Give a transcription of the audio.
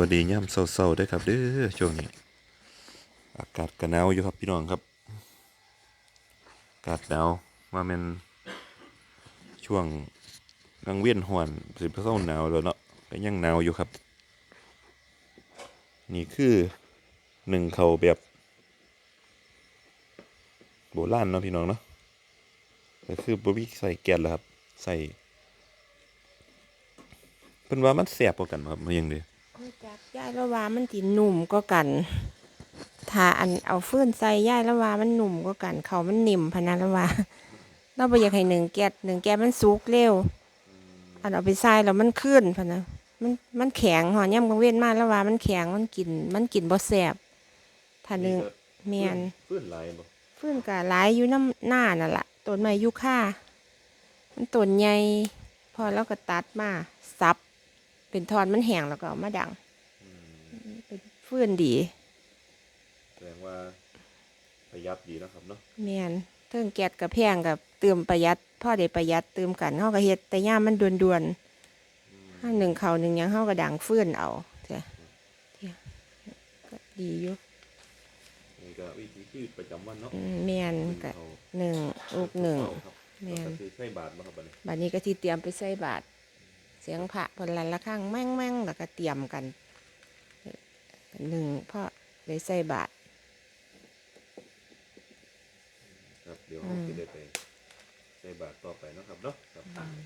วัสดีย่ำเศร้าๆด้วยครับเด้อช่วงนี้ อากาศก็หนาวอยู่ครับพี่น้องครับ อากาศหนาวว่าแมันช่วงกลางเวียนหวนสิบเศร้าหนาวแล้วเนาะก็ยังหนาวอยู่ครับ นี่คือหนึ่งเขาแบบโบราณเนาะพี่น้องเนาะก็คือบวิใส่แก๊สแล้วครับ ใส่เพิ่นว่ามันแสบกว่ากันครับมันยังไงรู้จัก ย่ายละว่ามันสิหนุ่มก็กันถ้าอันเอาฟืนใส่ย่ายละว่ามันหนุ่มก็กัน เขามันนิ่มพะนะละว่าเราบ่อยากให้หนึ่งแก๊สหนึ่งแก๊สมันสุกเร็ว อันเอาไปใส่แล้วมันขึ้นพะนะมันมันแข็งหอย่ำกังเว้นมาแล้วว่ามันแข็งมันกิน มันกินบ่แซ่บถ้าหนึ่งเมียนฟื้นหลายบ่ฟืนกะหลายอยู่น้ำหน้านั่นละต้นไม้ยูคามันต้นใหญ่พอแล้วก็ตัดมาซับ เป็นทอนมันแห้งแล้วก็เอามาดังเป็น ฟืนดี แสดงว่าประหยัดดีนะครับเนาะเมียนเทิงแก๊สกับแพงกับเติมประหยัดพ่อได้ประหยัดเติมกันเฮาก็เฮ็ดแต่ย่ามมันด่วนๆถ้าหนึ่งเขาวหนึ่งหยังเฮาก็ดังฟืนเอาเถอะเถอะก็ดีอยู่นี่ก็วิถีชีวิตประจำวันเนาะอืมเมียนก็เอาหนึ่งลูกหนึ่งเอาครับแม่นก็คือใช้บาทบ่ครับบัดนี้บัดนี้ก็ที่เตรียมไปใส่บาตรเสียงพระเพนลันละข้างแม่งแม่งแล้วก็เตรียมกัน หนึ่งพ่อได้ใส่บาตรครับเดี๋ยวอืเรามจะได้ไปใช้บาทต่อไปเนาะครับเนาะครับไปต่อนะครับ